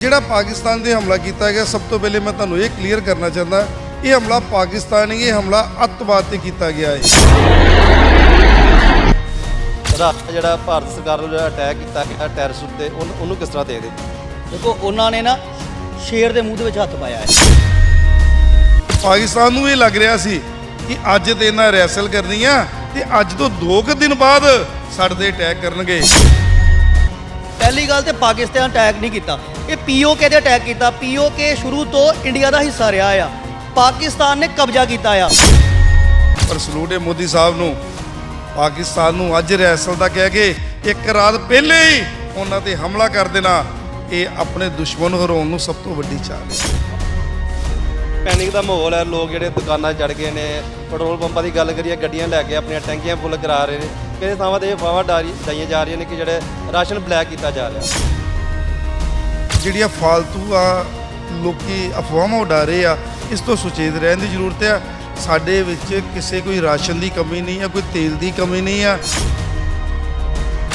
ਜਿਹੜਾ ਪਾਕਿਸਤਾਨ ਤੇ ਹਮਲਾ ਕੀਤਾ ਗਿਆ ਸਭ ਤੋਂ ਪਹਿਲੇ ਮੈਂ ਤੁਹਾਨੂੰ ਇਹ ਕਲੀਅਰ ਕਰਨਾ ਚਾਹੁੰਦਾ ਇਹ ਹਮਲਾ ਪਾਕਿਸਤਾਨ ਹੀ ਇਹ ਹਮਲਾ ਅੱਤਵਾਦ ਤੇ ਕੀਤਾ ਗਿਆ ਹੈ। ਰਾਤ ਜਿਹੜਾ ਭਾਰਤ ਸਰਕਾਰ ਵੱਲੋਂ ਜਿਹੜਾ ਅਟੈਕ ਕੀਤਾ ਗਿਆ ਟੈਰਰਿਸਟ ਉੱਤੇ ਉਹਨੂੰ ਕਿਸ ਤਰ੍ਹਾਂ ਦੇਖਦੇ? ਦੇਖੋ ਉਹਨਾਂ ਨੇ ਨਾ ਸ਼ੇਰ ਦੇ ਮੂੰਹ ਦੇ ਵਿੱਚ ਹੱਥ ਪਾਇਆ ਹੈ। ਪਾਕਿਸਤਾਨ ਨੂੰ ਇਹ ਲੱਗ ਰਿਹਾ ਸੀ ਕਿ ਅੱਜ ਤੇ ਇਹਨਾਂ ਰੈਸਲ ਕਰਨੀ ਆ ਤੇ ਅੱਜ ਤੋਂ 2 ਕੁ ਦਿਨ ਬਾਅਦ ਸਾਡੇ ਤੇ ਅਟੈਕ ਕਰਨਗੇ। ਪਹਿਲੀ ਗੱਲ ਤੇ ਪਾਕਿਸਤਾਨ ਅਟੈਕ ਨਹੀਂ ਕੀਤਾ। ਇਹ ਪੀਓਕੇ ਤੇ ਅਟੈਕ ਕੀਤਾ। ਪੀਓਕੇ ਸ਼ੁਰੂ ਤੋਂ ਇੰਡੀਆ ਦਾ ਹਿੱਸਾ ਰਿਹਾ ਆ। ਪਾਕਿਸਤਾਨ ਨੇ ਕਬਜ਼ਾ ਕੀਤਾ ਆ। ਪਰ ਸਲੂਟ ਹੈ ਮੋਦੀ ਸਾਹਿਬ ਨੂੰ ਪਾਕਿਸਤਾਨ ਨੂੰ ਅੱਜ ਰੈਸਲ ਦਾ ਕਹਿ ਕੇ ਇੱਕ ਰਾਤ ਪਹਿਲੇ ਹੀ ਉਹਨਾਂ ਤੇ ਹਮਲਾ ਕਰ ਦੇਣਾ ਇਹ ਆਪਣੇ ਦੁਸ਼ਮਣ ਹਰਾਉਣ ਨੂੰ ਸਭ ਤੋਂ ਵੱਡੀ ਚਾਲ ਹੈ। ਪੈਨਿਕ ਦਾ ਮਾਹੌਲ ਹੈ ਲੋਕ ਜਿਹੜੇ ਦੁਕਾਨਾਂ ਚੜ ਗਏ ਨੇ ਪੈਟਰੋਲ ਪੰਪਾਂ ਦੀ ਗੱਲ ਕਰੀਏ ਗੱਡੀਆਂ ਲੈ ਕੇ ਆਪਣੀਆਂ ਟੈਂਕੀਆਂ ਫੁੱਲ ਕਰਾ ਰਹੇ ਨੇ। ਕਿਸੇ ਥਾਵਾਂ ਤੇ ਫਾਵਾ ਡਾਰੀ ਦਈਆਂ ਜਾ ਰਹੀਆਂ ਨੇ ਕਿ ਜਿਹੜੇ ਰਾਸ਼ਨ ਬਲੈਕ ਕੀਤਾ ਜਾ ਰਿਹਾ। ਜਿਹੜੀਆਂ ਫਾਲਤੂ ਆ ਲੋਕੀ ਅਫਵਾਹਾਂ ਉਡਾ ਰਹੇ ਆ, ਇਸ ਤੋਂ ਸੁਚੇਤ ਰਹਿਣ ਦੀ ਜ਼ਰੂਰਤ ਆ। ਸਾਡੇ ਵਿੱਚ ਕਿਸੇ ਕੋਈ ਰਾਸ਼ਨ ਦੀ ਕਮੀ ਨਹੀਂ ਆ, ਕੋਈ ਤੇਲ ਦੀ ਕਮੀ ਨਹੀਂ ਆ।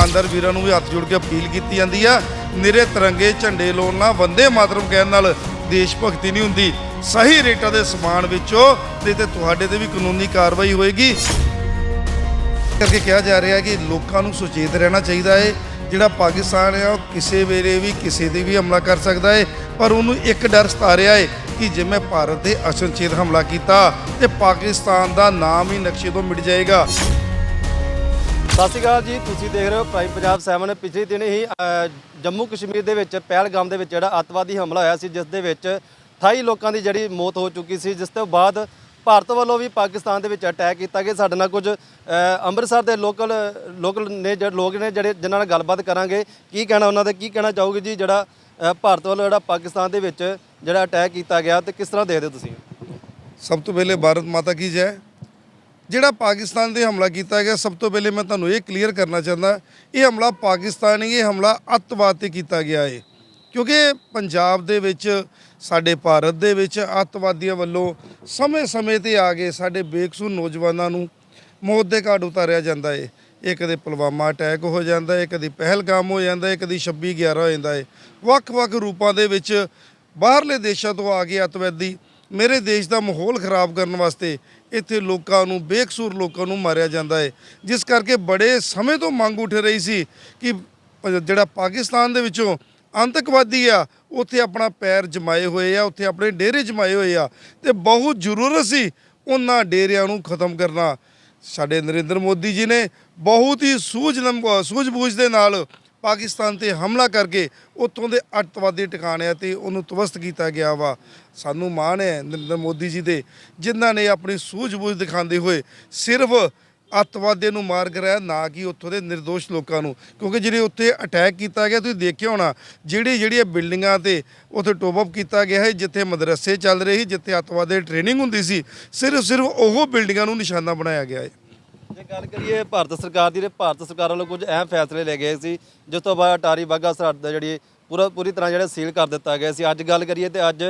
ਅੰਦਰ ਵੀਰਾਂ ਨੂੰ ਵੀ ਹੱਥ ਜੋੜ ਕੇ ਅਪੀਲ ਕੀਤੀ ਜਾਂਦੀ ਆ, ਨਿਰੇ ਤਿਰੰਗੇ ਝੰਡੇ ਲਾਉਣ ਨਾਲ ਵੰਦੇ ਮਾਤਰਮ ਕਹਿਣ ਨਾਲ ਦੇਸ਼ ਭਗਤੀ ਨਹੀਂ ਹੁੰਦੀ। ਸਹੀ ਰੇਟਾਂ ਦੇ ਸਮਾਨ ਵਿੱਚੋਂ ਨਹੀਂ ਤੇ ਤੁਹਾਡੇ ਤੇ ਵੀ ਕਾਨੂੰਨੀ ਕਾਰਵਾਈ ਹੋਏਗੀ। ਕਰਕੇ ਕਿਹਾ ਜਾ ਰਿਹਾ ਕਿ ਲੋਕਾਂ ਨੂੰ ਸੁਚੇਤ ਰਹਿਣਾ ਚਾਹੀਦਾ ਹੈ ਜਿਹੜਾ ਪਾਕਿਸਤਾਨ ਹੈ, ਉਹ ਕਿਸੇ ਵੇਲੇ ਵੀ ਕਿਸੇ ਤੇ ਵੀ ਹਮਲਾ ਕਰ ਸਕਦਾ ਹੈ, ਪਰ ਉਹਨੂੰ ਇੱਕ ਡਰ ਸਤਾ ਰਿਹਾ ਹੈ ਕਿ ਜੇ ਮੈਂ ਭਾਰਤ ਤੇ ਅਚਨਚੇਤ ਹਮਲਾ ਕੀਤਾ, ਤੇ ਪਾਕਿਸਤਾਨ ਦਾ ਨਾਮ ਹੀ ਨਕਸ਼ੇ ਤੋਂ ਮਿਟ ਜਾਏਗਾ। ਸਤਿ ਸ਼੍ਰੀ ਅਕਾਲ ਜੀ, ਤੁਸੀਂ ਦੇਖ ਰਹੇ ਹੋ ਪ੍ਰਾਈਮ ਪੰਜਾਬ 7 ਪਿਛਲੇ ਦਿਨ ਹੀ ਜੰਮੂ ਕਸ਼ਮੀਰ ਦੇ ਵਿੱਚ, ਪਹਿਲਗਾਮ ਦੇ ਵਿੱਚ ਜਿਹੜਾ ਅੱਤਵਾਦੀ ਹਮਲਾ ਹੋਇਆ ਸੀ, ਜਿਸ ਦੇ ਵਿੱਚ 28 ਲੋਕਾਂ ਦੀ ਜਿਹੜੀ ਮੌਤ ਹੋ ਚੁੱਕੀ ਸੀ, ਜਿਸ ਤੋਂ ਬਾਅਦ ਭਾਰਤ ਵੱਲੋਂ ਵੀ ਪਾਕਿਸਤਾਨ ਦੇ ਵਿੱਚ ਅਟੈਕ ਕੀਤਾ ਗਿਆ। ਸਾਡੇ ਨਾਲ ਕੁਝ ਅੰਮ੍ਰਿਤਸਰ ਦੇ ਲੋਕਲ ਲੋਕਲ ਨੇ ਜਿਹੜੇ ਲੋਕ ਨੇ ਜਿਹੜੇ, ਜਿਨ੍ਹਾਂ ਨਾਲ ਗੱਲਬਾਤ ਕਰਾਂਗੇ। ਕੀ ਕਹਿਣਾ ਉਹਨਾਂ ਦਾ? ਕੀ ਕਹਿਣਾ ਚਾਹੋਗੇ ਜੀ? ਜਿਹੜਾ ਭਾਰਤ ਵੱਲੋਂ ਜਿਹੜਾ ਪਾਕਿਸਤਾਨ ਦੇ ਵਿੱਚ ਜਿਹੜਾ ਅਟੈਕ ਕੀਤਾ ਗਿਆ, ਤੇ ਕਿਸ ਤਰ੍ਹਾਂ ਦੇਖਦੇ ਹੋ ਤੁਸੀਂ? ਸਭ ਤੋਂ ਪਹਿਲੇ ਭਾਰਤ ਮਾਤਾ ਕੀ ਜੈ। ਜਿਹੜਾ ਪਾਕਿਸਤਾਨ ਦੇ ਹਮਲਾ ਕੀਤਾ ਗਿਆ, ਸਭ ਤੋਂ ਪਹਿਲੇ ਮੈਂ ਤੁਹਾਨੂੰ ਇਹ ਕਲੀਅਰ ਕਰਨਾ ਚਾਹੁੰਦਾ, ਇਹ ਹਮਲਾ ਪਾਕਿਸਤਾਨ ਹੀ, ਇਹ ਹਮਲਾ ਅੱਤਵਾਦ ਤੇ ਕੀਤਾ ਗਿਆ ਹੈ ਕਿਉਂਕਿ ਪੰਜਾਬ ਦੇ ਵਿੱਚ, ਸਾਡੇ ਭਾਰਤ ਦੇ ਵਿੱਚ ਅੱਤਵਾਦੀਆਂ ਵੱਲੋਂ ਸਮੇਂ-ਸਮੇਂ ਤੇ ਆ ਕੇ ਸਾਡੇ ਬੇਕਸੂਰ ਨੌਜਵਾਨਾਂ ਨੂੰ ਮੌਤ ਦੇ ਘਾਟ ਉਤਾਰਿਆ ਜਾਂਦਾ ਏ। ਇਹ ਕਦੇ ਪੁਲਵਾਮਾ ਅਟੈਕ ਹੋ ਜਾਂਦਾ ਹੈ ਕਦੇ ਪਹਿਲਗਾਮ ਹੋ ਜਾਂਦਾ ਹੈ ਕਦੀ 26 11 ਹੋ ਜਾਂਦਾ ਹੈ ਵੱਖ-ਵੱਖ ਰੂਪਾਂ ਦੇ ਵਿੱਚ ਬਾਹਰਲੇ ਦੇਸ਼ਾਂ ਤੋਂ ਆ ਕੇ ਅੱਤਵਾਦੀ ਮੇਰੇ ਦੇਸ਼ ਦਾ ਮਾਹੌਲ ਖਰਾਬ ਕਰਨ ਵਾਸਤੇ ਇੱਥੇ ਲੋਕਾਂ ਨੂੰ, ਬੇਕਸੂਰ ਲੋਕਾਂ ਨੂੰ ਮਾਰਿਆ ਜਾਂਦਾ ਹੈ ਜਿਸ ਕਰਕੇ ਬੜੇ ਸਮੇਂ ਤੋਂ ਮੰਗ ਉੱਠ ਰਹੀ ਸੀ ਕਿ ਜਿਹੜਾ ਪਾਕਿਸਤਾਨ ਦੇ ਵਿੱਚੋਂ ਆਤੰਕਵਾਦੀ ਆ, ਉੱਥੇ ਆਪਣਾ ਪੈਰ ਜਮਾਏ ਹੋਏ ਆ, ਉੱਥੇ ਆਪਣੇ ਡੇਰੇ ਜਮਾਏ ਹੋਏ ਆ ਤੇ ਬਹੁਤ ਜ਼ਰੂਰਤ ਸੀ ਉਹਨਾਂ ਡੇਰਿਆਂ ਨੂੰ ਖਤਮ ਕਰਨਾ। ਸਾਡੇ ਨਰਿੰਦਰ ਮੋਦੀ ਜੀ ਨੇ ਬਹੁਤ ਹੀ ਸੂਝਲਮ ਸੂਝ-ਬੂਝ ਦੇ ਨਾਲ ਪਾਕਿਸਤਾਨ ਤੇ ਹਮਲਾ ਕਰਕੇ ਉੱਥੋਂ ਦੇ ਅੱਤਵਾਦੀ ਟਿਕਾਣਿਆਂ ਤੇ ਉਹਨੂੰ ਤਵਸਤ ਕੀਤਾ ਗਿਆ ਵਾ। ਸਾਨੂੰ ਮਾਣ ਹੈ ਨਰਿੰਦਰ ਮੋਦੀ ਜੀ ਦੇ, ਜਿਨ੍ਹਾਂ ਨੇ ਆਪਣੀ ਸੂਝ-ਬੂਝ ਦਿਖਾਉਂਦੇ ਹੋਏ ਸਿਰਫ ਅੱਤਵਾਦੀਆਂ ਨੂੰ ਮਾਰ ਕਰਾਇਆ ਨਾ ਕਿ ਉੱਥੋਂ ਦੇ નિર્ਦੋਸ਼ ਲੋਕਾਂ ਨੂੰ। ਕਿਉਂਕਿ ਜਿਹੜੇ ਉੱਥੇ ਅਟੈਕ ਕੀਤਾ ਗਿਆ, ਤੁਸੀਂ ਦੇਖਿਆ ਹੋਣਾ, ਜਿਹੜੀ ਜਿਹੜੀਆਂ ਬਿਲਡਿੰਗਾਂ ਤੇ ਉੱਥੇ ਟੋਪ ਅਪ ਕੀਤਾ ਗਿਆ ਹੈ ਜਿੱਥੇ ਮਦਰਸੇ ਚੱਲ ਰਹੇ ਸੀ, ਜਿੱਥੇ ਅੱਤਵਾਦੀ ਟ੍ਰੇਨਿੰਗ ਹੁੰਦੀ ਸੀ, ਸਿਰਫ ਸਿਰਫ ਉਹ ਬਿਲਡਿੰਗਾਂ ਨੂੰ ਨਿਸ਼ਾਨਾ ਬਣਾਇਆ ਗਿਆ ਹੈ। ਜੇ ਗੱਲ ਕਰੀਏ ਭਾਰਤ ਸਰਕਾਰ ਦੀ, ਤੇ ਭਾਰਤ ਸਰਕਾਰ ਵੱਲੋਂ ਕੁਝ ਅਹਿਮ ਫੈਸਲੇ ਲਏ ਗਏ ਸੀ, ਜਿਸ ਤੋਂ ਬਾਅਦ ਅਟਾਰੀ ਬਾਗਾ ਸਰਹੱਦ ਦਾ ਜਿਹੜੀ ਪੂਰਾ ਪੂਰੀ ਤਰ੍ਹਾਂ ਜਿਹੜਾ ਸੀਲ ਕਰ ਦਿੱਤਾ ਗਿਆ ਸੀ। ਅੱਜ ਗੱਲ ਕਰੀਏ ਤੇ ਅੱਜ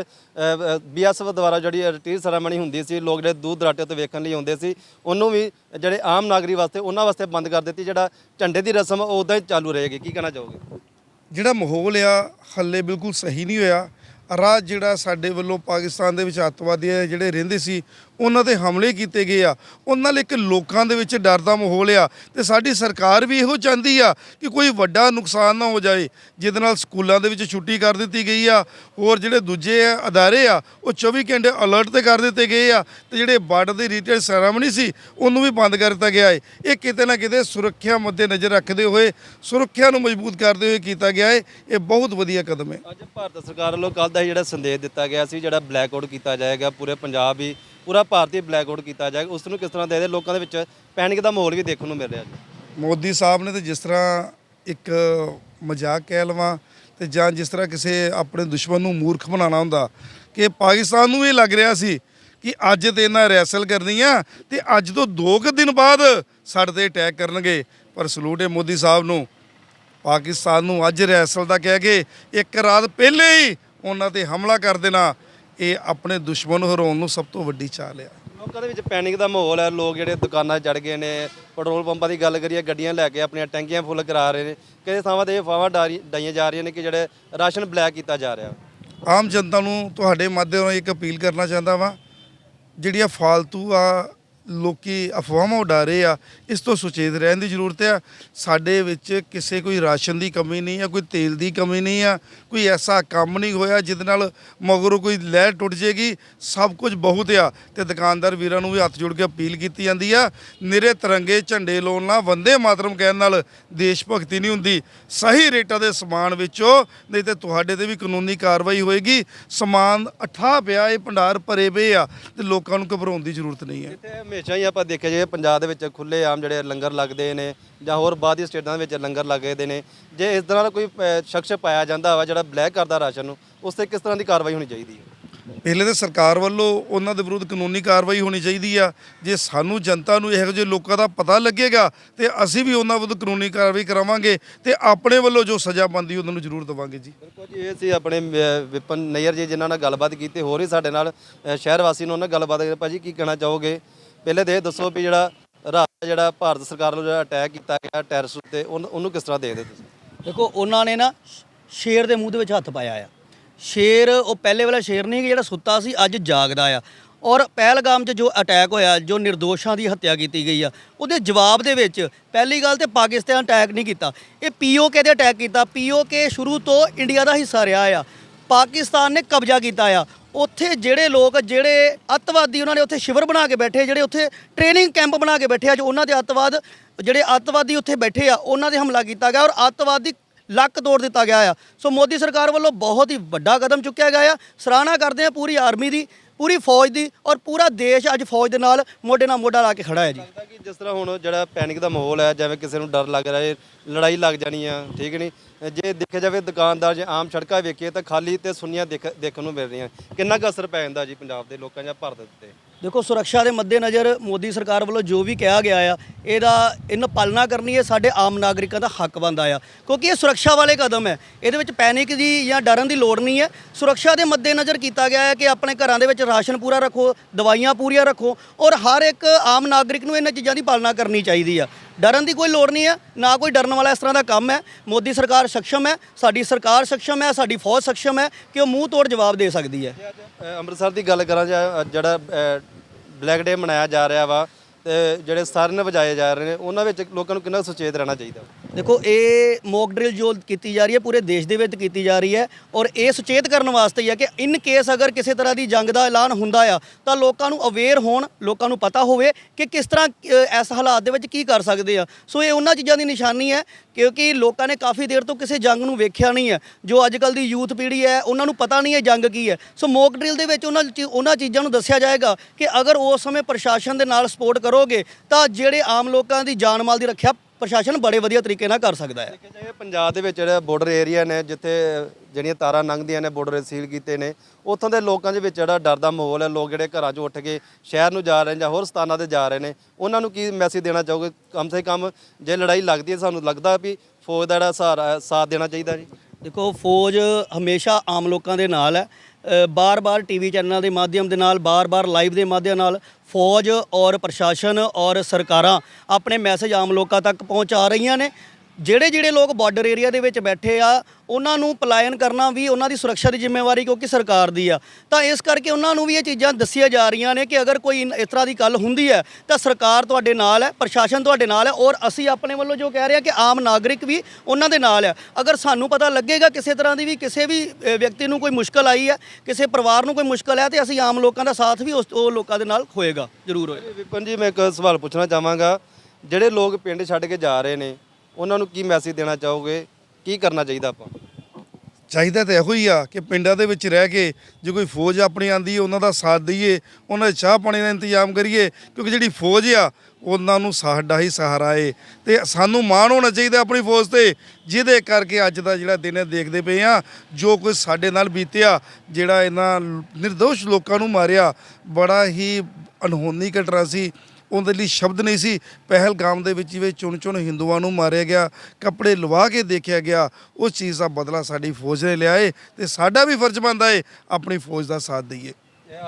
ਬੀਐਸਐਫ ਦੁਆਰਾ ਜਿਹੜੀ ਰਿਟਰੀਟ ਸੈਰਾਮਨੀ ਹੁੰਦੀ ਸੀ, ਲੋਕ ਜਿਹੜੇ ਦੂਰ ਦਰਾਟੇ ਤੋਂ ਵੇਖਣ ਲਈ ਆਉਂਦੇ ਸੀ, ਉਹਨੂੰ ਵੀ ਜਿਹੜੇ ਆਮ ਨਾਗਰਿਕ ਵਾਸਤੇ, ਉਹਨਾਂ ਵਾਸਤੇ ਬੰਦ ਕਰ ਦਿੱਤੀ। ਜਿਹੜਾ ਝੰਡੇ ਦੀ ਰਸਮ, ਉਹ ਉਦਾਂ ਹੀ ਚਾਲੂ ਰਹੇਗੀ। ਕੀ ਕਹਿਣਾ ਚਾਹੋਗੇ? ਜਿਹੜਾ ਮਾਹੌਲ ਆ, ਹੱਲੇ ਬਿਲਕੁਲ ਸਹੀ ਨਹੀਂ ਹੋਇਆ। ਰਾਜ ਜਿਹੜਾ ਸਾਡੇ ਵੱਲੋਂ ਪਾਕਿਸਤਾਨ ਦੇ ਵਿੱਚ ਅੱਤਵਾਦੀ ਜਿਹੜੇ ਰਹਿੰਦੇ ਸੀ ਉਹਨਾਂ ਤੇ ਹਮਲੇ ਕੀਤੇ ਗਏ ਆ। ਉਹਨਾਂ ਲਈ ਇੱਕ ਲੋਕਾਂ ਦੇ ਵਿੱਚ ਡਰ ਦਾ ਮਾਹੌਲ ਆ ਤੇ ਸਾਡੀ ਸਰਕਾਰ ਵੀ ਇਹੋ ਚਾਹੁੰਦੀ ਆ ਕਿ ਕੋਈ ਵੱਡਾ ਨੁਕਸਾਨ ਨਾ ਹੋ ਜਾਏ। ਜਿਹਦੇ ਨਾਲ ਸਕੂਲਾਂ ਦੇ ਵਿੱਚ ਛੁੱਟੀ ਕਰ ਦਿੱਤੀ ਗਈ ਆ, ਹੋਰ ਜਿਹੜੇ ਦੂਜੇ ਆ ਅਦਾਰੇ ਆ, ਉਹ 24 ਘੰਟੇ ਅਲਰਟ ਤੇ ਕਰ ਦਿੱਤੇ ਗਏ ਆ ਤੇ ਜਿਹੜੇ ਬਾਰਡਰ ਦੀ ਰੀਟੇਲ ਸੈਰਾਮਨੀ ਸੀ, ਉਹਨੂੰ ਵੀ ਬੰਦ ਕਰ ਦਿੱਤਾ ਗਿਆ ਹੈ ਇਹ ਕਿਤੇ ਨਾ ਕਿਤੇ ਸੁਰੱਖਿਆ ਮੱਦੇ ਨਜ਼ਰ ਰੱਖਦੇ ਹੋਏ, ਸੁਰੱਖਿਆ ਨੂੰ ਮਜ਼ਬੂਤ ਕਰਦੇ ਹੋਏ ਕੀਤਾ ਗਿਆ ਹੈ ਇਹ ਬਹੁਤ ਵਧੀਆ ਕਦਮ ਹੈ ਅੱਜ ਭਾਰਤ ਸਰਕਾਰ ਵੱਲੋਂ ਕੱਲ ਦਾ ਹੀ ਜਿਹੜਾ ਸੰਦੇਸ਼ ਦਿੱਤਾ ਗਿਆ ਸੀ, ਜਿਹੜਾ ਬਲੈਕ ਆਊਟ ਕੀਤਾ ਜਾਏਗਾ, ਪੂਰੇ ਪੰਜਾਬ ਹੀ ਪੂਰਾ ਭਾਰਤੀ ਬਲੈਕ ਆਊਟ ਕੀਤਾ ਜਾਏਗਾ ਉਸ ਨੂੰ ਕਿਸ ਤਰ੍ਹਾਂ ਦੇ ਦੇ ਲੋਕਾਂ ਦੇ ਵਿੱਚ ਪੈਨਿਕ ਦਾ ਮਾਹੌਲ ਵੀ ਦੇਖਣ ਨੂੰ ਮਿਲ ਰਿਹਾ ਜੀ। ਮੋਦੀ ਸਾਹਿਬ ਨੇ ਤੇ ਜਿਸ ਤਰ੍ਹਾਂ ਇੱਕ ਮਜ਼ਾਕ ਕਹਿ ਲਵਾਂ ਤੇ ਜਾਂ ਜਿਸ ਤਰ੍ਹਾਂ ਕਿਸੇ ਆਪਣੇ ਦੁਸ਼ਮਣ ਨੂੰ ਮੂਰਖ ਬਣਾਉਣਾ ਹੁੰਦਾ ਕਿ ਪਾਕਿਸਤਾਨ ਨੂੰ ਇਹ ਲੱਗ ਰਿਹਾ ਸੀ ਕਿ ਅੱਜ ਤੇ ਇਹਨਾਂ ਰੈਸਲ ਕਰਨੀ ਆ ਤੇ ਅੱਜ ਤੋਂ 2 ਕੁ ਦਿਨ ਬਾਅਦ ਸਾਡੇ ਤੇ ਅਟੈਕ ਕਰਨਗੇ। ਪਰ ਸਲੂਟ ਹੈ ਮੋਦੀ ਸਾਹਿਬ ਨੂੰ। ਪਾਕਿਸਤਾਨ ਨੂੰ ਅੱਜ ਰੈਸਲ ਦਾ ਕਹਿ ਕੇ ਇੱਕ ਰਾਤ ਪਹਿਲੇ ਹੀ ਉਹਨਾਂ ਤੇ ਹਮਲਾ ਕਰ ਦੇਣਾ। ਇਹ ਆਪਣੇ ਦੁਸ਼ਮਣ ਨੂੰ ਹਰਾਉਣ ਨੂੰ ਸਭ ਤੋਂ ਵੱਡੀ ਚਾਲ ਆ ਲੋਕ ਦੇ ਵਿੱਚ ਪੈਨਿਕ ਦਾ ਮਾਹੌਲ ਹੈ ਲੋਕ ਜਿਹੜੇ ਦੁਕਾਨਾਂ ਚੜ ਗਏ ਨੇ ਪੈਟਰੋਲ ਪੰਪਾਂ ਦੀ ਗੱਲ ਕਰੀਏ ਗੱਡੀਆਂ ਲੈ ਕੇ ਆਪਣੀਆਂ ਟੈਂਕੀਆਂ ਫੁੱਲ ਕਰਾ ਰਹੇ ਨੇ। ਕਈ ਥਾਵਾਂ ਤੇ ਇਹ ਫਾਵਾਂ ਡਾਈਆਂ ਜਾ ਰਹੀਆਂ ਨੇ ਕਿ ਜਿਹੜੇ ਰਾਸ਼ਨ ਬਲੈਕ ਕੀਤਾ ਜਾ ਰਿਹਾ। ਆਮ ਜਨਤਾ ਨੂੰ ਤੁਹਾਡੇ ਮਾਧਿਅਮ ਰਾਹੀਂ ਇੱਕ ਅਪੀਲ ਕਰਨਾ ਚਾਹੁੰਦਾ ਵਾਂ ਜਿਹੜੀਆਂ ਫਾਲਤੂ ਆ ਲੋਕੀ ਅਫਵਾਹਾਂ ਉਡਾ ਰਹੇ ਆ, ਇਸ ਤੋਂ ਸੁਚੇਤ ਰਹਿਣ ਦੀ ਜ਼ਰੂਰਤ ਆ। ਸਾਡੇ ਵਿੱਚ ਕਿਸੇ ਕੋਈ ਰਾਸ਼ਨ ਦੀ ਕਮੀ ਨਹੀਂ ਆ, ਕੋਈ ਤੇਲ ਦੀ ਕਮੀ ਨਹੀਂ ਆ, ਕੋਈ ਐਸਾ ਕੰਮ ਨਹੀਂ ਹੋਇਆ ਜਿਹਦੇ ਨਾਲ ਮਗਰੋਂ ਕੋਈ ਲਹਿਰ ਟੁੱਟ ਜੇਗੀ ਸਭ ਕੁਝ ਬਹੁਤ ਆ ਤੇ ਦੁਕਾਨਦਾਰ ਵੀਰਾਂ ਨੂੰ ਵੀ ਹੱਥ ਜੋੜ ਕੇ ਅਪੀਲ ਕੀਤੀ ਜਾਂਦੀ ਆ, ਨਿਰੇ ਤਿਰੰਗੇ ਝੰਡੇ ਲਾਉਣ ਨਾਲ ਵੰਦੇ ਮਾਤਰਮ ਕਹਿਣ ਨਾਲ ਦੇਸ਼ ਭਗਤੀ ਨਹੀਂ ਹੁੰਦੀ। ਸਹੀ ਰੇਟਾਂ ਦੇ ਸਮਾਨ ਵਿੱਚੋਂ, ਨਹੀਂ ਤੇ ਤੁਹਾਡੇ ਤੇ ਵੀ ਕਾਨੂੰਨੀ ਕਾਰਵਾਈ ਹੋਏਗੀ। ਸਮਾਨ ਅਠਾ ਪਿਆ, ਇਹ ਭੰਡਾਰ ਭਰੇ ਪਏ ਆ ਤੇ ਲੋਕਾਂ ਨੂੰ ਘਬਰਾਉਣ ਦੀ ਜ਼ਰੂਰਤ ਨਹੀਂ ਹੈ। ਹਮੇਸ਼ਾ ਹੀ ਆਪਾਂ ਦੇਖਿਆ ਜੇ ਪੰਜਾਬ ਦੇ ਵਿੱਚ ਖੁੱਲੇ ਆਮ ਜਿਹੜੇ ਲੰਗਰ ਲੱਗਦੇ ਨੇ ਜਾਂ ਹੋਰ ਬਾਹਰ ਦੀ ਸਟੇਟਾਂ ਦੇ ਵਿੱਚ ਲੰਗਰ ਲੱਗਦੇ ਨੇ ਜੇ ਇਸ ਤਰ੍ਹਾਂ ਦਾ ਕੋਈ ਅ, ਸ਼ਖਸ ਪਾਇਆ ਜਾਂਦਾ ਵਾ ਜਿਹੜਾ ਬਲੈਕ ਕਰਦਾ ਰਾਸ਼ਨ ਨੂੰ ਉਸ ਤੇ ਕਿਸ ਤਰ੍ਹਾਂ ਦੀ ਕਾਰਵਾਈ ਹੋਣੀ ਚਾਹੀਦੀ ਹੈ? ਪਹਿਲੇ ਤੇ ਸਰਕਾਰ ਵੱਲੋਂ ਉਹਨਾਂ ਦੇ ਵਿਰੁੱਧ ਕਾਨੂੰਨੀ ਕਾਰਵਾਈ ਹੋਣੀ ਚਾਹੀਦੀ ਆ। ਜੇ ਸਾਨੂੰ ਜਨਤਾ ਨੂੰ ਇਹੋ ਜਿਹੇ ਲੋਕਾਂ ਦਾ ਪਤਾ ਲੱਗੇਗਾ ਤੇ ਅਸੀਂ ਵੀ ਉਹਨਾਂ ਵਿਰੁੱਧ ਕਾਨੂੰਨੀ ਕਾਰਵਾਈ ਕਰਾਵਾਂਗੇ ਤੇ ਆਪਣੇ ਵੱਲੋਂ ਜੋ ਸਜ਼ਾ ਬਣਦੀ ਉਹਨਾਂ ਨੂੰ ਜ਼ਰੂਰ ਦੇਵਾਂਗੇ ਜੀ। ਬਿਲਕੁਲ ਜੀ ਇਹ ਸੀ ਆਪਣੇ ਅ, ਵਿਪਨ ਨਈਅਰ ਜੀ ਜਿਨ੍ਹਾਂ ਨਾਲ ਗੱਲਬਾਤ ਕੀਤੀ ਹੋਰ ਵੀ ਸਾਡੇ ਨਾਲ ਅ, ਸ਼ਹਿਰ ਵਾਸੀ ਨੂੰ ਉਹਨਾਂ ਨਾਲ ਗੱਲਬਾਤ ਕੀਤੀ। ਭਾਜੀ ਕੀ ਕਹਿਣਾ ਚਾਹੋਗੇ? ਪਹਿਲੇ ਤੇ ਇਹ ਦੱਸੋ ਵੀ ਜਿਹੜਾ ਰਾਤ ਜਿਹੜਾ ਭਾਰਤ ਸਰਕਾਰ ਵੱਲੋਂ ਜਿਹੜਾ ਅਟੈਕ ਕੀਤਾ ਗਿਆ ਟੈਰਰਿਸਟ ਉੱਤੇ, ਉਹਨੂੰ ਉਹਨੂੰ ਕਿਸ ਤਰ੍ਹਾਂ ਦੇਖਦੇ ਤੁਸੀਂ? ਦੇਖੋ, ਉਹਨਾਂ ਨੇ ਨਾ ਸ਼ੇਰ ਦੇ ਮੂੰਹ ਦੇ ਵਿੱਚ ਹੱਥ ਪਾਇਆ ਆ। ਸ਼ੇਰ, ਉਹ ਪਹਿਲੇ ਵਾਲਾ ਸ਼ੇਰ ਨਹੀਂ ਕਿ ਜਿਹੜਾ ਸੁੱਤਾ ਸੀ, ਅੱਜ ਜਾਗਦਾ ਆ। ਔਰ ਪਹਿਲਗਾਮ 'ਚ ਜੋ ਅਟੈਕ ਹੋਇਆ, ਜੋ ਨਿਰਦੋਸ਼ਾਂ ਦੀ ਹੱਤਿਆ ਕੀਤੀ ਗਈ ਆ, ਉਹਦੇ ਜਵਾਬ ਦੇ ਵਿੱਚ ਪਹਿਲੀ ਗੱਲ ਤੇ ਪਾਕਿਸਤਾਨ ਅਟੈਕ ਨਹੀਂ ਕੀਤਾ। ਇਹ ਪੀਓਕੇ ਦੇ ਅਟੈਕ ਕੀਤਾ। ਪੀਓਕੇ ਸ਼ੁਰੂ ਤੋਂ ਇੰਡੀਆ ਦਾ ਹਿੱਸਾ ਰਿਹਾ ਆ। ਪਾਕਿਸਤਾਨ ਨੇ ਕਬਜ਼ਾ ਕੀਤਾ ਆ। ਉੱਥੇ ਜਿਹੜੇ ਲੋਕ, ਜਿਹੜੇ ਅੱਤਵਾਦੀ ਉਹਨਾਂ ਨੇ ਉੱਥੇ ਸ਼ਿਵਰ ਬਣਾ ਕੇ ਬੈਠੇ, ਜਿਹੜੇ ਉੱਥੇ ਟ੍ਰੇਨਿੰਗ ਕੈਂਪ ਬਣਾ ਕੇ ਬੈਠੇ ਆ, ਜੋ ਉਹਨਾਂ ਦੇ ਅੱਤਵਾਦ, ਜਿਹੜੇ ਅੱਤਵਾਦੀ ਉੱਥੇ ਬੈਠੇ ਆ, ਉਹਨਾਂ ਦੇ ਹਮਲਾ ਕੀਤਾ ਗਿਆ ਔਰ ਅੱਤਵਾਦੀ ਲੱਕ ਤੋੜ ਦਿੱਤਾ ਗਿਆ ਆ। ਸੋ ਮੋਦੀ ਸਰਕਾਰ ਵੱਲੋਂ ਬਹੁਤ ਹੀ ਵੱਡਾ ਕਦਮ ਚੁੱਕਿਆ ਗਿਆ ਆ। ਸਰਾਹਨਾ ਕਰਦੇ ਆ ਪੂਰੀ ਆਰਮੀ ਦੀ। ਪੂਰੀ ਫੌਜ ਦੀ ਔਰ ਪੂਰਾ ਦੇਸ਼ ਅੱਜ ਫੌਜ ਦੇ ਨਾਲ ਮੋਢੇ ਨਾਲ ਮੋਢਾ ਲਾ ਕੇ ਖੜਾ ਹੈ ਜੀ। ਲੱਗਦਾ ਕਿ ਜਿਸ ਤਰ੍ਹਾਂ ਹੁਣ ਜਿਹੜਾ ਪੈਨਿਕ ਦਾ ਮਾਹੌਲ ਹੈ, ਜਿਵੇਂ ਕਿਸੇ ਨੂੰ ਡਰ ਲੱਗ ਰਿਹਾ ਹੈ, ਲੜਾਈ ਲੱਗ ਜਾਣੀ ਆ, ਠੀਕ ਨਹੀਂ? ਜੇ ਦੇਖਿਆ ਜਾਵੇ ਦੁਕਾਨਦਾਰ ਜੇ ਆਮ ਸੜਕਾਂ ਵੇਖੀਏ ਤਾਂ ਖਾਲੀ ਤੇ ਸੁੰਨੀਆਂ ਦੇਖ, ਦੇਖਣ ਨੂੰ ਮਿਲ ਰਹੀਆਂ। ਕਿੰਨਾ ਕੁ ਅਸਰ ਪੈ ਜਾਂਦਾ ਜੀ ਪੰਜਾਬ ਦੇ ਲੋਕਾਂ ਜਾਂ ਭਾਰਤ ਦੇ ਉੱਤੇ? ਦੇਖੋ, ਸੁਰੱਖਿਆ ਦੇ ਮੱਦੇਨਜ਼ਰ ਮੋਦੀ ਸਰਕਾਰ ਵੱਲੋਂ ਜੋ ਵੀ ਕਿਹਾ ਗਿਆ ਆ, ਇਹਦਾ ਇਹਨਾਂ ਪਾਲਣਾ ਕਰਨੀ ਹੈ ਸਾਡੇ ਆਮ ਨਾਗਰਿਕਾਂ ਦਾ ਹੱਕ ਬਣਦਾ ਆ। ਕਿਉਂਕਿ ਇਹ ਸੁਰੱਖਿਆ ਵਾਲੇ ਕਦਮ ਹੈ ਇਹਦੇ ਵਿੱਚ ਪੈਨਿਕ ਦੀ ਜਾਂ ਡਰਨ ਦੀ ਲੋੜ ਨਹੀਂ ਹੈ ਸੁਰੱਖਿਆ ਦੇ ਮੱਦੇਨਜ਼ਰ ਕੀਤਾ ਗਿਆ ਹੈ ਕਿ ਆਪਣੇ ਘਰਾਂ ਦੇ ਵਿੱਚ ਰਾਸ਼ਨ ਪੂਰਾ ਰੱਖੋ, ਦਵਾਈਆਂ ਪੂਰੀਆਂ ਰੱਖੋ ਔਰ ਹਰ ਇੱਕ ਆਮ ਨਾਗਰਿਕ ਨੂੰ ਇਹਨਾਂ ਚੀਜ਼ਾਂ ਦੀ ਪਾਲਣਾ ਕਰਨੀ ਚਾਹੀਦੀ ਆ। ਡਰਨ ਦੀ ਕੋਈ ਲੋੜ ਨਹੀਂ ਹੈ ਨਾ ਕੋਈ ਡਰਨ ਵਾਲਾ ਇਸ ਤਰ੍ਹਾਂ ਦਾ ਕੰਮ ਹੈ ਮੋਦੀ ਸਰਕਾਰ ਸક્ષਮ ਹੈ ਸਾਡੀ ਸਰਕਾਰ ਸક્ષਮ ਹੈ ਸਾਡੀ ਫੌਜ ਸક્ષਮ ਹੈ ਕਿ ਉਹ ਮੂੰਹ ਤੋੜ ਜਵਾਬ ਦੇ ਸਕਦੀ ਹੈ ਅੰਮ੍ਰਿਤਸਰ ਦੀ ਗੱਲ ਕਰਾਂ ਜਿਹੜਾ ਬਲੈਕ ਡੇ ਮਨਾਇਆ ਜਾ ਰਿਹਾ ਵਾ ਤੇ ਜਿਹੜੇ ਸਾਰਨ ਵਜਾਏ ਜਾ ਰਹੇ ਨੇ, ਉਹਨਾਂ ਵਿੱਚ ਲੋਕਾਂ ਨੂੰ ਕਿੰਨਾ ਸੁਚੇਤ ਰਹਿਣਾ ਚਾਹੀਦਾ? ਦੇਖੋ, ਇਹ ਮੌਕ ਡਰਿਲ ਜੋ ਕੀਤੀ ਜਾ ਰਹੀ ਹੈ, ਪੂਰੇ ਦੇਸ਼ ਦੇ ਵਿੱਚ ਕੀਤੀ ਜਾ ਰਹੀ ਹੈ ਔਰ ਇਹ ਸੁਚੇਤ ਕਰਨ ਵਾਸਤੇ ਹੀ ਹੈ ਕਿ ਇਨ ਕੇਸ ਅਗਰ ਕਿਸੇ ਤਰ੍ਹਾਂ ਦੀ ਜੰਗ ਦਾ ਐਲਾਨ ਹੁੰਦਾ ਆ, ਤਾਂ ਲੋਕਾਂ ਨੂੰ ਅਵੇਅਰ ਹੋਣ, ਲੋਕਾਂ ਨੂੰ ਪਤਾ ਹੋਵੇ ਕਿ ਕਿਸ ਤਰ੍ਹਾਂ ਇਸ ਹਾਲਾਤ ਦੇ ਵਿੱਚ ਕੀ ਕਰ ਸਕਦੇ ਆ। ਸੋ ਇਹ ਉਹਨਾਂ ਚੀਜ਼ਾਂ ਦੀ ਨਿਸ਼ਾਨੀ ਹੈ ਕਿਉਂਕਿ ਲੋਕਾਂ ਨੇ ਕਾਫੀ ਦੇਰ ਤੋਂ ਕਿਸੇ ਜੰਗ ਨੂੰ ਵੇਖਿਆ ਨਹੀਂ ਹੈ। ਜੋ ਅੱਜ ਕੱਲ ਦੀ ਯੂਥ ਪੀੜ੍ਹੀ ਹੈ, ਉਹਨਾਂ ਨੂੰ ਪਤਾ ਨਹੀਂ ਹੈ ਜੰਗ ਕੀ ਹੈ। ਸੋ ਮੋਕ ਡਰਿਲ ਦੇ ਵਿੱਚ ਉਹਨਾਂ ਚੀ- ਉਹਨਾਂ ਚੀਜ਼ਾਂ ਨੂੰ ਦੱਸਿਆ ਜਾਏਗਾ ਕਿ ਅਗਰ ਉਸ ਸਮੇਂ ਪ੍ਰਸ਼ਾਸਨ ਦੇ ਨਾਲ ਸਪੋਰਟ ਕਰੋਗੇ, ਤਾਂ ਜਿਹੜੇ ਆਮ ਲੋਕਾਂ ਦੀ ਜਾਨ ਮਾਲ ਦੀ ਰੱਖਿਆ ਪ੍ਰਸ਼ਾਸਨ ਬੜੇ ਵਧੀਆ ਤਰੀਕੇ ਨਾਲ ਕਰ ਸਕਦਾ ਹੈ। ਜਾਏ ਪੰਜਾਬ ਦੇ ਵਿੱਚ ਜਿਹੜੇ ਬਾਰਡਰ ਏਰੀਆ ਨੇ ਜਿੱਥੇ ਜਿਹੜੀਆਂ ਤਾਰਾਂ ਲੰਘਦੀਆਂ ਨੇ ਬਾਰਡਰ ਸੀਲ ਕੀਤੇ ਨੇ ਉੱਥੋਂ ਦੇ ਲੋਕਾਂ ਦੇ ਵਿੱਚ ਜਿਹੜਾ ਡਰ ਦਾ ਮਾਹੌਲ ਹੈ ਲੋਕ ਜਿਹੜੇ ਘਰਾਂ 'ਚੋਂ ਉੱਠ ਕੇ ਸ਼ਹਿਰ ਨੂੰ ਜਾ ਰਹੇ ਜਾਂ ਹੋਰ ਸਥਾਨਾਂ ਤੇ ਜਾ ਰਹੇ ਨੇ ਉਹਨਾਂ ਨੂੰ ਕੀ ਮੈਸੇਜ ਦੇਣਾ ਚਾਹੋਗੇ? ਕਮ ਸੇ ਕਮ ਜੇ ਲੜਾਈ ਲੱਗਦੀ ਹੈ ਸਾਨੂੰ ਲੱਗਦਾ ਵੀ ਫੌਜ ਦਾ ਜਿਹੜਾ ਸਹਾਰਾ ਸਾਥ ਦੇਣਾ ਚਾਹੀਦਾ ਜੀ। ਦੇਖੋ ਫੌਜ ਹਮੇਸ਼ਾ ਆਮ ਲੋਕਾਂ ਦੇ ਨਾਲ ਹੈ। ਬਾਰ-ਬਾਰ ਟੀਵੀ ਚੈਨਲਾਂ ਦੇ ਮਾਧਿਅਮ ਦੇ ਨਾਲ, ਬਾਰ-ਬਾਰ ਲਾਈਵ ਦੇ ਮਾਧਿਅਮ ਨਾਲ ਫੌਜ ਔਰ ਪ੍ਰਸ਼ਾਸਨ ਔਰ ਸਰਕਾਰਾਂ ਆਪਣੇ ਮੈਸੇਜ ਆਮ ਲੋਕਾਂ ਤੱਕ ਪਹੁੰਚਾ ਰਹੀਆਂ ਨੇ। ਜਿਹੜੇ ਜਿਹੜੇ ਲੋਕ ਬਾਰਡਰ ਏਰੀਆ ਦੇ ਵਿੱਚ ਬੈਠੇ ਆ, ਉਹਨਾਂ ਨੂੰ ਪਲਾਇਨ ਕਰਨਾ ਵੀ ਉਹਨਾਂ ਦੀ ਸੁਰੱਖਿਆ ਦੀ ਜ਼ਿੰਮੇਵਾਰੀ ਕਿਉਂਕਿ ਸਰਕਾਰ ਦੀ ਆ। ਤਾਂ ਇਸ ਕਰਕੇ ਉਹਨਾਂ ਨੂੰ ਵੀ ਇਹ ਚੀਜ਼ਾਂ ਦੱਸੀਆਂ ਜਾ ਰਹੀਆਂ ਨੇ ਕਿ ਅਗਰ ਕੋਈ ਇਨ- ਇਸ ਤਰ੍ਹਾਂ ਦੀ ਗੱਲ ਹੁੰਦੀ ਹੈ, ਤਾਂ ਸਰਕਾਰ ਤੁਹਾਡੇ ਨਾਲ ਹੈ, ਪ੍ਰਸ਼ਾਸਨ ਤੁਹਾਡੇ ਨਾਲ ਹੈ ਔਰ ਅਸੀਂ ਆਪਣੇ ਵੱਲੋਂ ਜੋ ਕਹਿ ਰਹੇ ਹਾਂ ਕਿ ਆਮ ਨਾਗਰਿਕ ਵੀ ਉਹਨਾਂ ਦੇ ਨਾਲ ਹੈ। ਅਗਰ ਸਾਨੂੰ ਪਤਾ ਲੱਗੇਗਾ ਕਿਸੇ ਤਰ੍ਹਾਂ ਦੀ ਵੀ ਕਿਸੇ ਵੀ ਵਿਅਕਤੀ ਨੂੰ ਕੋਈ ਮੁਸ਼ਕਲ ਆਈ ਹੈ, ਕਿਸੇ ਪਰਿਵਾਰ ਨੂੰ ਕੋਈ ਮੁਸ਼ਕਲ ਹੈ, ਤੇ ਅਸੀਂ ਆਮ ਲੋਕਾਂ ਦਾ ਸਾਥ ਵੀ ਉਸ, ਉਹ ਲੋਕਾਂ ਦੇ ਨਾਲ ਹੋਏਗਾ ਜ਼ਰੂਰ ਹੋਏਗਾ। ਵਿਪਨ ਜੀ, ਮੈਂ ਇੱਕ ਸਵਾਲ ਪੁੱਛਣਾ ਚਾਹਾਂਗਾ। ਜਿਹੜੇ ਲੋਕ ਪਿੰਡ ਛੱਡ ਕੇ ਜਾ ਰਹੇ ਨੇ ਉਹਨਾਂ ਨੂੰ ਕੀ ਮੈਸੇਜ ਦੇਣਾ ਚਾਹੋਗੇ? ਕੀ ਕਰਨਾ ਚਾਹੀਦਾ ਆਪਾਂ? ਚਾਹੀਦਾ ਤਾਂ ਇਹੋ ਹੀ ਆ ਕਿ ਪਿੰਡਾਂ ਦੇ ਵਿੱਚ ਰਹਿ ਕੇ ਜੇ ਕੋਈ ਫੌਜ ਆਪਣੀ ਆਂਦੀ ਹੈ, ਉਹਨਾਂ ਦਾ ਸਾਥ ਦਈਏ, ਉਹਨਾਂ ਦੇ ਚਾਹ ਪਾਣੀ ਦਾ ਇੰਤਜ਼ਾਮ ਕਰੀਏ, ਕਿਉਂਕਿ ਜਿਹੜੀ ਫੌਜ ਆ, ਉਹਨਾਂ ਨੂੰ ਸਾਡਾ ਹੀ ਸਹਾਰਾ ਏ। ਤੇ ਸਾਨੂੰ ਮਾਣ ਹੋਣਾ ਚਾਹੀਦਾ ਆਪਣੀ ਫੌਜ ਤੇ, ਜਿਹਦੇ ਕਰਕੇ ਅੱਜ ਦਾ ਜਿਹੜਾ ਦਿਨ ਹੈ, ਦੇਖਦੇ ਪਏ ਆ ਜੋ ਕੁਝ ਸਾਡੇ ਨਾਲ ਬੀਤਿਆ, ਜਿਹੜਾ ਇਹਨਾਂ ਨਿਰਦੋਸ਼ ਲੋਕਾਂ ਨੂੰ ਮਾਰਿਆ, ਬੜਾ ਹੀ ਅਨਹੋਨੀ ਘਟਨਾ ਸੀ। ਉਹਦੇ ਲਈ ਸ਼ਬਦ ਨਹੀਂ ਸੀ। ਪਹਿਲਗਾਮ ਦੇ ਵਿੱਚ ਵੀ ਚੁਣ ਚੁਣ ਹਿੰਦੂਆਂ ਨੂੰ ਮਾਰਿਆ ਗਿਆ, ਕੱਪੜੇ ਲਵਾ ਕੇ ਦੇਖਿਆ ਗਿਆ, ਉਸ ਚੀਜ਼ ਦਾ ਬਦਲਾ ਸਾਡੀ ਫੌਜ ਨੇ ਲਿਆ ਏ ਤੇ ਸਾਡਾ ਵੀ ਫਰਜ਼ ਬਣਦਾ ਏ, ਆਪਣੀ ਫੌਜ ਦਾ ਸਾਥ ਦਈਏ।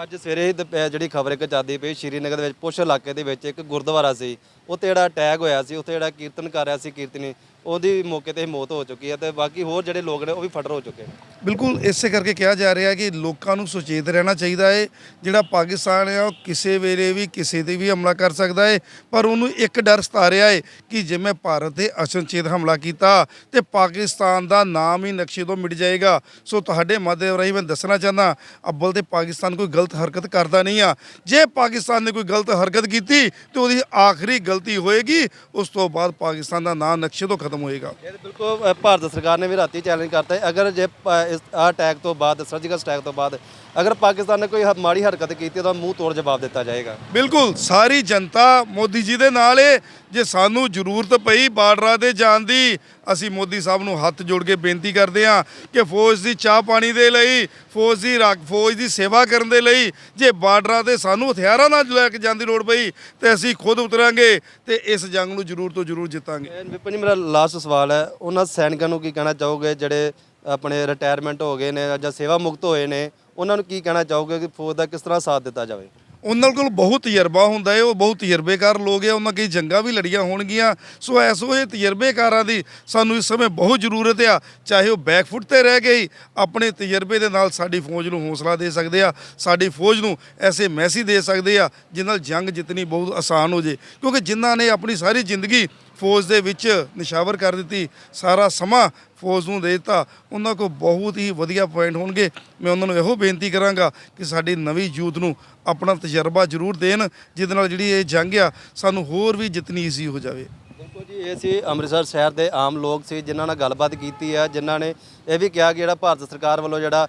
ਅੱਜ ਸਵੇਰੇ ਜਿਹੜੀ ਖਬਰ ਇੱਕ ਚੱਲਦੀ ਪਈ, ਸ਼੍ਰੀਨਗਰ ਦੇ ਵਿੱਚ ਪੁਸ਼ ਇਲਾਕੇ ਦੇ ਵਿੱਚ ਇੱਕ ਗੁਰਦੁਆਰਾ ਸੀ। ਉੱਥੇ ਜਿਹੜਾ ਅਟੈਕ ਹੋਇਆ ਸੀ, ਉੱਥੇ ਜਿਹੜਾ ਕੀਰਤਨ ਕਰ ਰਿਹਾ ਸੀ ਕੀਰਤਨੀ ਉਹਦੀ ਮੌਕੇ ਤੇ ਹੀ ਮੌਤ ਹੋ ਚੁੱਕੀ ਹੈ ਤੇ ਬਾਕੀ ਹੋਰ ਜਿਹੜੇ ਲੋਕ ਨੇ ਉਹ ਵੀ ਫਟਰ ਹੋ ਚੁੱਕੇ ਨੇ। ਬਿਲਕੁਲ ਇਸੇ ਕਰਕੇ ਕਿਹਾ ਜਾ ਰਿਹਾ ਕਿ ਲੋਕਾਂ ਨੂੰ ਸੁਚੇਤ ਰਹਿਣਾ ਚਾਹੀਦਾ ਹੈ ਜਿਹੜਾ ਪਾਕਿਸਤਾਨ ਹੈ ਉਹ ਕਿਸੇ ਵੇਲੇ ਵੀ ਕਿਸੇ ਤੇ ਵੀ ਹਮਲਾ ਕਰ ਸਕਦਾ ਹੈ ਪਰ ਉਹਨੂੰ ਇੱਕ ਡਰ ਸਤਾ ਰਿਹਾ ਹੈ ਕਿ ਜੇ ਮੈਂ ਭਾਰਤ ਤੇ ਅਚਨਚੇਤ ਹਮਲਾ ਕੀਤਾ ਤੇ ਪਾਕਿਸਤਾਨ ਦਾ ਨਾਮ ਹੀ ਨਕਸ਼ੇ ਤੋਂ ਮਿਟ ਜਾਏਗਾ। ਸੋ ਤੁਹਾਡੇ ਮਾਧਿਅਮ ਰਾਹੀਂ ਮੈਂ ਦੱਸਣਾ ਚਾਹੁੰਦਾ, ਅੱਬਲ ਤੇ ਪਾਕਿਸਤਾਨ ਕੋਈ ਗਲਤ ਹਰਕਤ ਕਰਦਾ ਨਹੀਂ ਆ। ਜੇ ਪਾਕਿਸਤਾਨ ਨੇ ਕੋਈ ਗਲਤ ਹਰਕਤ ਕੀਤੀ ਤੇ ਉਹਦੀ ਆਖਰੀ ਗਲਤੀ ਹੋਏਗੀ, ਉਸ ਤੋਂ ਬਾਅਦ ਪਾਕਿਸਤਾਨ ਦਾ ਨਾਮ ਨਕਸ਼ੇ ਤੋਂ ਖਤਮ ਹੋਏਗਾ। ਇਹ ਤਾਂ ਬਿਲਕੁਲ ਅ, ਭਾਰਤ ਸਰਕਾਰ ਨੇ ਵੀ ਰਾਤੀ ਚੈਲੰਜ ਕਰਤਾ ਹੈ। ਅਗਰ ਜੇ ਪ- ਇਸ ਆਹ ਅਟੈਕ ਤੋਂ ਬਾਅਦ ਸਰਜੀਕਲ ਅਟੈਕ ਤੋਂ ਬਾਅਦ ਅਗਰ ਪਾਕਿਸਤਾਨ ਨੇ ਕੋਈ ਹ- ਮਾੜੀ ਹਰਕਤ ਕੀਤੀ ਤਾਂ ਮੂੰਹ ਤੋੜ ਜਵਾਬ ਦਿੱਤਾ ਜਾਏਗਾ। ਬਿਲਕੁਲ ਸਾਰੀ ਜਨਤਾ ਮੋਦੀ ਜੀ ਦੇ ਨਾਲ ਏ। ਜੇ ਸਾਨੂੰ ਜ਼ਰੂਰਤ ਪਈ ਬਾਰਡਰਾਂ ਤੇ ਜਾਣ ਦੀ ਅਸੀਂ ਮੋਦੀ ਸਾਹਿਬ ਨੂੰ ਹੱਥ ਜੋੜ ਕੇ ਬੇਨਤੀ ਕਰਦੇ ਹਾਂ ਕਿ ਫੌਜ ਦੀ ਚਾਹ ਪਾਣੀ ਦੇ ਲਈ ਫੌਜ ਦੀ ਰੱਖ ਫੌਜ ਦੀ ਸੇਵਾ ਕਰਨ ਦੇ ਲਈ ਜੇ ਬਾਰਡਰਾਂ ਤੇ ਸਾਨੂੰ ਹਥਿਆਰਾਂ ਨਾਲ ਲੈ ਕੇ ਜਾਣ ਦੀ ਲੋੜ ਪਈ ਤੇ ਅਸੀਂ ਖੁਦ ਉਤਰਾਂਗੇ ਤੇ ਇਸ ਜੰਗ ਨੂੰ ਜ਼ਰੂਰ ਤੋਂ ਜ਼ਰੂਰ ਜਿੱਤਾਂਗੇ। ਇਹ ਵਿਪਨ ਜੀ ਮੇਰਾ ਲਾਸਟ ਸਵਾਲ ਹੈ। ਉਹਨਾਂ ਸੈਨਿਕਾਂ ਨੂੰ ਕੀ ਕਹਿਣਾ ਚਾਹੋਗੇ ਜਿਹੜੇ ਆਪਣੇ ਰਿਟਾਇਰਮੈਂਟ ਹੋ ਗਏ ਨੇ ਜਾਂ ਸੇਵਾ ਮੁਕਤ ਹੋਏ ਨੇ? ਉਹਨਾਂ ਨੂੰ ਕੀ ਕਹਿਣਾ ਚਾਹੋਗੇ ਕਿ ਫੌਜ ਦਾ ਕਿਸ ਤਰ੍ਹਾਂ ਸਾਥ ਦਿੱਤਾ ਜਾਵੇ? ਉਹਨਾਂ ਕੋਲ ਬਹੁਤ ਤਜਰਬਾ ਹੁੰਦਾ ਹੈ, ਉਹ ਬਹੁਤ ਤਜਰਬੇਕਾਰ ਲੋਕ ਹੈ, ਉਹਨਾਂ ਕਈ ਜੰਗਾਂ ਵੀ ਲੜੀਆਂ ਹੋਣਗੀਆਂ। ਸੋ ਐਸੋ ਇਹ ਤਜਰਬੇਕਾਰਾਂ ਦੀ ਸਾਨੂੰ ਇਸ ਸਮੇਂ ਬਹੁਤ ਜ਼ਰੂਰਤ ਆ, ਚਾਹੇ ਉਹ ਬੈਕਫੁੱਟ ਤੇ ਰਹਿ ਗਈ ਆਪਣੇ ਤਜਰਬੇ ਦੇ ਨਾਲ ਸਾਡੀ ਫੌਜ ਨੂੰ ਹੌਸਲਾ ਦੇ ਸਕਦੇ ਆ, ਸਾਡੀ ਫੌਜ ਨੂੰ ਐਸੇ ਮੈਸੇਜ ਦੇ ਸਕਦੇ ਆ ਜਿਸ ਨਾਲ ਜੰਗ ਜਿੱਤਣੀ ਬਹੁਤ ਆਸਾਨ ਹੋ ਜੇ। ਕਿਉਂਕਿ ਜਿਨ੍ਹਾਂ ਨੇ ਆਪਣੀ ਸਾਰੀ ਜ਼ਿੰਦਗੀ ਫੌਜ ਦੇ ਵਿੱਚ ਨਿਸ਼ਾਵਰ ਕਰ ਦਿੱਤੀ। ਸਾਰਾ ਸਮਾਂ ਫੌਜ ਨੂੰ ਦੇ ਦਿੱਤਾ। ਉਹਨਾਂ ਕੋਲ ਬਹੁਤ ਹੀ ਵਧੀਆ ਪੁਆਇੰਟ ਹੋਣਗੇ। ਮੈਂ ਉਹਨਾਂ ਨੂੰ ਇਹੋ ਬੇਨਤੀ ਕਰਾਂਗਾ ਕਿ ਸਾਡੀ ਨਵੀਂ ਯੂਥ ਨੂੰ ਆਪਣਾ ਤਜਰਬਾ ਜ਼ਰੂਰ ਦੇਣ, ਜਿਹਦੇ ਨਾਲ ਜਿਹੜੀ ਇਹ ਜੰਗ ਆ, ਸਾਨੂੰ ਹੋਰ ਵੀ ਜਿੱਤਣੀ ਈਜ਼ੀ ਹੋ ਜਾਵੇ। ਬਿਲਕੁਲ ਜੀ, ਇਹ ਸੀ ਅੰਮ੍ਰਿਤਸਰ ਸ਼ਹਿਰ ਦੇ ਆਮ ਲੋਕ ਸੀ, ਜਿਨ੍ਹਾਂ ਨਾਲ ਗੱਲਬਾਤ ਕੀਤੀ ਆ, ਜਿਨ੍ਹਾਂ ਨੇ ਇਹ ਵੀ ਕਿਹਾ ਕਿ ਜਿਹੜਾ ਭਾਰਤ ਸਰਕਾਰ ਵੱਲੋਂ ਜਿਹੜਾ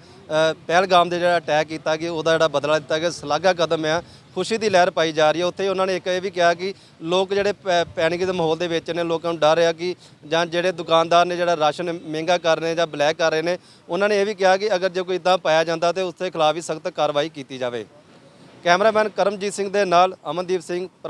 ਪਹਿਲਗਾਮ ਦੇ ਜਿਹੜਾ ਅਟੈਕ ਕੀਤਾ ਗਿਆ, ਉਹਦਾ ਜਿਹੜਾ ਬਦਲਾ ਦਿੱਤਾ ਗਿਆ। ਸ਼ਲਾਘਾ ਕਦਮ ਆ ਖੁਸ਼ੀ ਦੀ ਲਹਿਰ ਪਾਈ ਜਾ ਰਹੀ ਹੈ। ਉੱਥੇ ਉਹਨਾਂ ਨੇ ਇੱਕ ਇਹ ਵੀ ਕਿਹਾ ਕਿ ਲੋਕ ਜਿਹੜੇ ਪੈ- ਪੈਨਿਕ ਦੇ ਮਾਹੌਲ ਦੇ ਵਿੱਚ ਨੇ, ਲੋਕਾਂ ਨੂੰ ਡਰ ਆ ਕਿ ਜਾਂ ਜਿਹੜੇ ਦੁਕਾਨਦਾਰ ਨੇ, ਜਿਹੜਾ ਰਾਸ਼ਨ ਮਹਿੰਗਾ ਕਰ ਰਹੇ ਨੇ ਜਾਂ ਬਲੈਕ ਕਰ ਰਹੇ ਨੇ, ਉਹਨਾਂ ਨੇ ਇਹ ਵੀ ਕਿਹਾ ਕਿ ਅਗਰ ਜੇ ਕੋਈ ਇਦਾਂ ਪਾਇਆ ਜਾਂਦਾ ਤੇ ਉਸ ਦੇ ਖਿਲਾਫ ਵੀ ਸਖਤ ਕਾਰਵਾਈ ਕੀਤੀ ਜਾਵੇ। ਕੈਮਰਾਮੈਨ ਕਰਮਜੀਤ ਸਿੰਘ ਦੇ ਨਾਲ ਅਮਨਦੀਪ ਸਿੰਘ